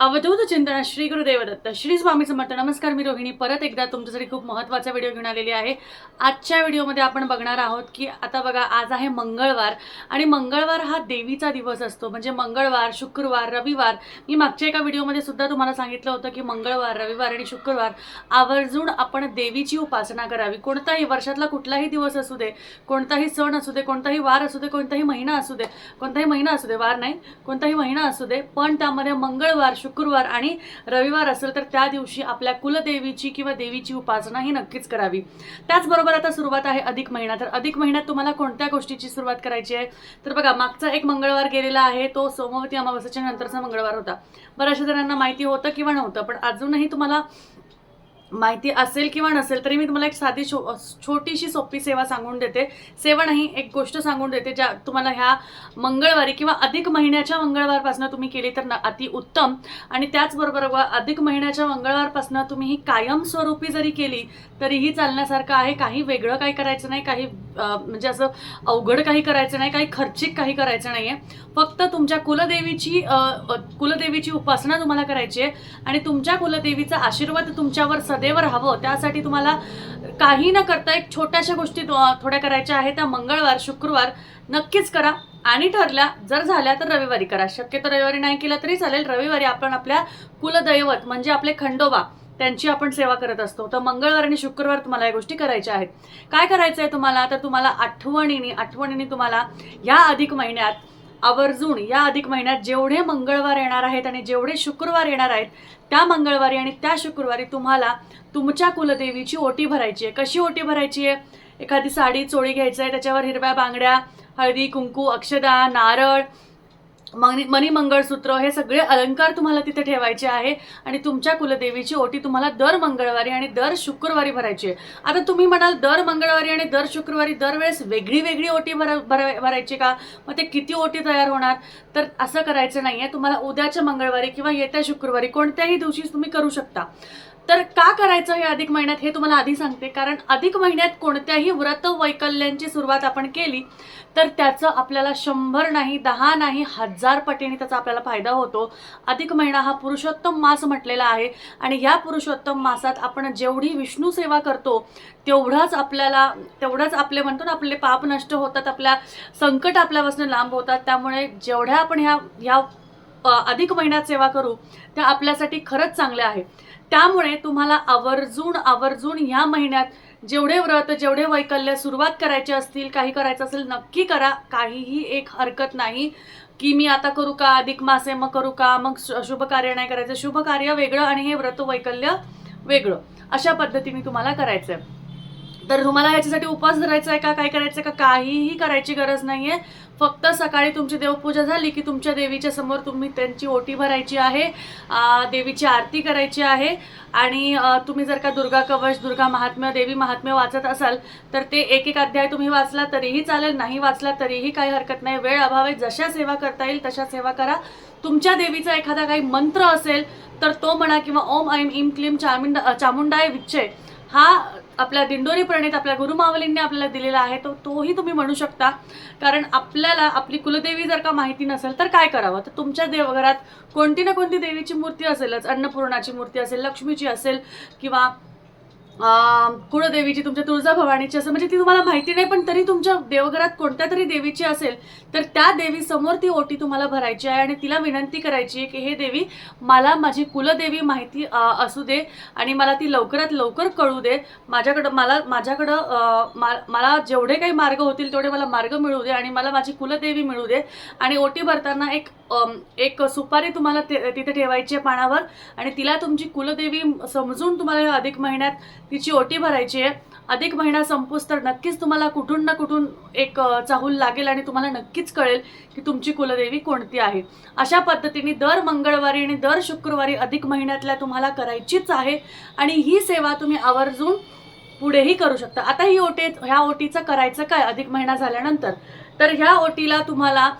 अवधूत चिंतन श्री गुरुदेव दत्त श्री स्वामी समर्थ. नमस्कार मी रोहिणी. परत एकदा तुमच्यासाठी खूप महत्त्वाचा व्हिडिओ घेऊन आलेली आहे. आजच्या व्हिडिओमध्ये आपण बघणार आहोत की आता बघा आज आहे मंगळवार आणि मंगळवार हा देवीचा दिवस असतो. म्हणजे मंगळवार शुक्रवार रविवार. मी मागच्या एका व्हिडिओमध्ये सुद्धा तुम्हाला सांगितलं होतं की मंगळवार रविवार आणि शुक्रवार आवर्जून आपण देवीची उपासना करावी. कोणताही वर्षातला कुठलाही दिवस असू दे कोणताही सण असू दे कोणताही वार असू दे कोणताही महिना असू दे कोणताही महिना असू दे वार नाही कोणताही महिना असू दे पण त्यामध्ये मंगळवार शुक्रवार आणि रविवार असेल तर त्या दिवशी आपल्या कुलदेवीची किंवा देवीची उपासना ही नक्कीच करावी. त्याचबरोबर आता सुरुवात आहे अधिक महिना. तर अधिक महिन्यात तुम्हाला कोणत्या गोष्टीची सुरुवात करायची आहे? तर बघा मागचा एक मंगळवार गेलेला आहे. तो सोमवती अमावस्याच्या नंतरचा मंगळवार होता. बऱ्याचशा जणांना माहिती होतं किंवा नव्हतं पण अजूनही तुम्हाला माहिती असेल किंवा नसेल तरी मी तुम्हाला एक साधी छो छोटीशी सोपी सेवा सांगून देते. सेवा नाही एक गोष्ट सांगून देते ज्या तुम्हाला ह्या मंगळवारी किंवा अधिक महिन्याच्या मंगळवारपासून तुम्ही केली तर अति उत्तम. आणि त्याचबरोबर अधिक महिन्याच्या मंगळवारपासून तुम्ही ही कायमस्वरूपी जरी केली तरीही चालण्यासारखं आहे. काही वेगळं काही करायचं नाही काही म्हणजे असं अवघड काही करायचं नाही काही खर्चिक काही करायचं नाही आहे फक्त तुमच्या कुलदेवीची कुलदेवीची उपासना तुम्हाला करायची आहे. आणि तुमच्या कुलदेवीचा आशीर्वाद तुमच्यावर सदैव राहावं. त्यासाठी तुम्हाला काही न करता एक छोट्याशा गोष्टी थोड्या करायच्या आहेत. त्या मंगळवार शुक्रवार नक्कीच करा. आणि ठरल्या जर झाल्या तर रविवारी करा. शक्यतो रविवारी नाही केलं तरी चालेल. रविवारी आपण आपल्या कुलदैवत म्हणजे आपले खंडोबा त्यांची आपण सेवा करत असतो. तर मंगळवार आणि शुक्रवार तुम्हाला या गोष्टी करायच्या आहेत. काय करायचं आहे तुम्हाला? तर तुम्हाला आठवणीने आठवणीने तुम्हाला ह्या अधिक महिन्यात आवर्जून या अधिक महिन्यात जेवढे मंगळवार येणार आहेत आणि जेवढे शुक्रवार येणार आहेत त्या मंगळवारी आणि त्या शुक्रवारी तुम्हाला तुमच्या कुलदेवीची ओटी भरायची आहे. कशी ओटी भरायची आहे? एखादी साडी चोळी घ्यायचं आहे त्याच्यावर हिरव्या बांगड्या हळदी कुंकू अक्षदा नारळ मनी मनी मंगळसूत्र हे सगळे अलंकार तुम्हाला तिथे ठेवायचे आहे आणि तुमच्या कुलदेवीची ओटी तुम्हाला दर मंगळवारी आणि दर शुक्रवारी भरायची आहे. आता तुम्ही म्हणाल दर मंगळवारी आणि दर शुक्रवारी दरवेळेस वेगळी वेगळी ओटी भरा भरा भरायची का? मग ते किती ओटी तयार होणार? तर असं करायचं नाही आहे तुम्हाला उद्याच्या मंगळवारी किंवा येत्या शुक्रवारी कोणत्याही दिवशी तुम्ही करू शकता. तर का करायचं हे अधिक महिन्यात हे तुम्हाला आधी सांगते. कारण अधिक महिन्यात कोणत्याही व्रत वैकल्यांची सुरुवात आपण केली तर त्याचं आपल्याला शंभर नाही दहा नाही हजार पटीने त्याचा आपल्याला फायदा होतो. अधिक महिना हा पुरुषोत्तम मास म्हटलेला आहे आणि या पुरुषोत्तम मासात आपण जेवढी विष्णू सेवा करतो तेवढाच आपल्याला तेवढंच आपले म्हणतो ना आपले पाप नष्ट होतात आपल्या संकट आपल्यापासून लांब होतात. त्यामुळे जेवढ्या आपण ह्या ह्या अधिक महिन्यात सेवा करू त्या आपल्यासाठी खरंच चांगल्या आहे त्यामुळे तुम्हाला आवर्जून आवर्जून ह्या महिन्यात जेवढे व्रत जेवढे वैकल्य सुरुवात करायचे असतील काही करायचं असेल नक्की करा. काहीही एक हरकत नाही की मी आता करू का अधिक मासे मग करू का मग शु- शुभ कार्य नाही करायचं. शुभ कार्य वेगळं आणि हे व्रत वैकल्य वेगळं. अशा पद्धतीने तुम्हाला करायचं आहे तर तुम्हाला याच्यासाठी उपवास धरायचा आहे का काय करायचं आहे का? काहीही करायची गरज नाही आहे फक्त सकाळी तुमची देवपूजा झाली की तुमच्या देवीच्या समोर तुम्ही त्यांची ओटी भरायची आहे देवीची आरती करायची आहे. आणि तुम्ही जर का दुर्गा कवच दुर्गा महात्म्य देवी महात्म्य वाचत असाल तर ते एक एक अध्याय तुम्ही वाचला तरीही चालेल नाही वाचला तरीही काही हरकत नाही. वेळ अभावे जशा सेवा करता येईल तशा सेवा करा. तुमच्या देवीचा एखादा काही मंत्र असेल तर तो म्हणा किंवा ओम ऐम इम क्लीम चामुंड चामुंडाय विच्चे हा आपल्या दिंडोरी प्रणित आपल्या गुरुमावलींनी आपल्याला दिलेला आहे तो तोही तुम्ही म्हणू शकता. कारण आपल्याला आपली कुलदेवी जर का माहिती नसेल तर काय करावं? तर तुमच्या देवघरात कोणती ना कोणती देवीची मूर्ती असेलच अन्नपूर्णाची मूर्ती असेल लक्ष्मीची असेल किंवा कुळदेवीची तुमच्या तुळजाभवानीची असेल म्हणजे ती तुम्हाला माहिती नाही पण तरी तुमच्या देवघरात कोणत्या तरी देवीची असेल तर त्या देवीसमोर ती ओटी तुम्हाला भरायची आहे आणि तिला विनंती करायची आहे की हे देवी मला माझी कुलदेवी माहिती असू दे आणि मला ती लवकरात लवकर कळू दे. माझ्याकडं मला माझ्याकडं मा- मला जेवढे काही मार्ग होतील तेवढे मला मार्ग मिळू दे आणि मला माझी कुलदेवी मिळू दे. आणि ओटी भरताना एक एक सुपारी तुम्हाला ते- तिथे ठेवायची आहे पानावर आणि तिला तुमची कुलदेवी समजून तुम्हाला अधिक महिन्यात तिची ओटी भरायची आहे. अधिक महिना संपूस तर नक्कीच तुम्हाला कुठून ना कुठून एक चाहूल लागेल आणि तुम्हाला नक्कीच कळेल की तुमची कुलदेवी कोणती आहे. अशा पद्धतीने दर मंगळवारी आणि दर शुक्रवारी अधिक महिन्यातल्या तुम्हाला करायचीच आहे आणि ही सेवा तुम्ही आवर्जून पुढेही करू शकता. आता ही ओटी ह्या ओटीचं करायचं काय? अधिक महिना झाल्यानंतर. तर ह्या ओटीला तुम्हाला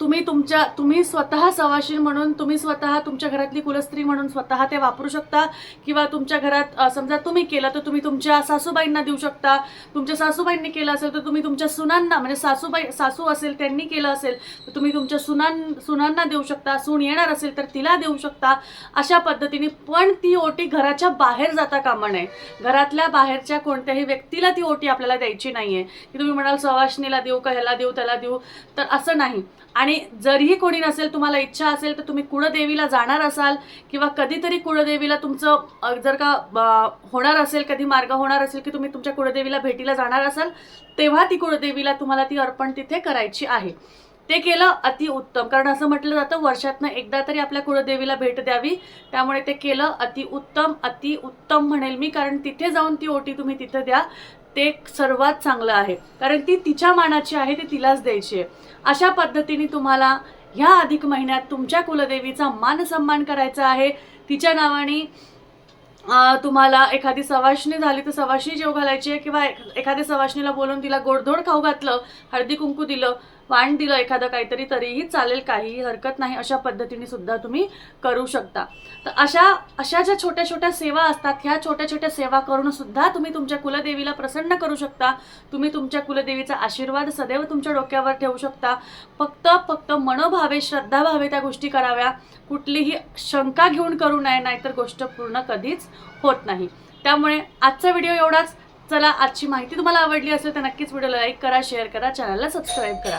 तुम्ही तुमच्या तुम्ही स्वतः सवाशीण म्हणून तुम्ही स्वतः तुमच्या घरातली कुलस्त्री म्हणून स्वतः ते वापरू शकता किंवा तुमच्या घरात समजा तुम्ही केलं तर तुम्ही तुमच्या सासूबाईंना देऊ शकता. तुमच्या सासूबाईंनी केलं असेल तर तुम्ही तुमच्या सुनांना म्हणजे सासूबाई सासू असेल त्यांनी केलं असेल तर तुम्ही तुमच्या सुनां सुनांना देऊ शकता. सून येणार असेल तर तिला देऊ शकता. अशा पद्धतीने पण ती ओटी घराच्या बाहेर जाता कामा नये. घरातल्या बाहेरच्या कोणत्याही व्यक्तीला ती ओटी आपल्याला द्यायची नाही आहे की तुम्ही म्हणाल सवाशणीला देऊ का ह्याला देऊ त्याला देऊ. तर असं नाही. आणि जरीही कोणी नसेल तुम्हाला इच्छा असेल तर तुम्ही कुळदेवीला जाणार असाल किंवा कधीतरी कुळदेवीला तुमचं जर का होणार असेल कधी मार्ग होणार असेल की तुम्ही तुमच्या कुळदेवीला भेटीला जाणार असाल तेव्हा ती कुळदेवीला तुम्हाला ती अर्पण तिथे करायची आहे. ते केलं अतिउत्तम कारण असं म्हटलं जातं वर्षातनं एकदा तरी आपल्या कुळदेवीला भेट द्यावी. त्यामुळे ते केलं अतिउत्तम अतिउत्तम म्हणेल मी. कारण तिथे जाऊन ती ओटी तुम्ही तिथे द्या. ते सर्वात चांगलं आहे. कारण ती तिच्या मानाची आहे ती तिलाच द्यायची आहे. अशा पद्धतीने तुम्हाला ह्या अधिक महिन्यात तुमच्या कुलदेवीचा मान सन्मान करायचा आहे. तिच्या नावाने तुम्हाला एखादी सवाशणी झाली तर सवाशणी जेव घालायची आहे किंवा एखाद्या सवाशणीला बोलून तिला गोडधोड खाऊ घातलं हळदी कुंकू दिलं वाण दिलं एखादं काहीतरी तरीही चालेल काहीही हरकत नाही अशा पद्धतीने सुद्धा तुम्ही करू शकता. तर अशा अशा ज्या छोट्या छोट्या सेवा असतात ह्या छोट्या छोट्या सेवा करून सुद्धा तुम्ही तुमच्या कुलदेवीला प्रसन्न करू शकता. तुम्ही तुमच्या कुलदेवीचा आशीर्वाद सदैव तुमच्या डोक्यावर ठेवू शकता. फक्त फक्त मनोभावे श्रद्धाभावे त्या गोष्टी कराव्या. कुठलीही शंका घेऊन करू नये नाहीतर गोष्ट पूर्ण कधीच होत नाही. त्यामुळे आजचा व्हिडिओ एवढाच. चला आजची माहिती तुम्हाला आवडली असेल तर नक्कीच व्हिडिओला लाईक करा शेअर करा चॅनलला सबस्क्राईब करा.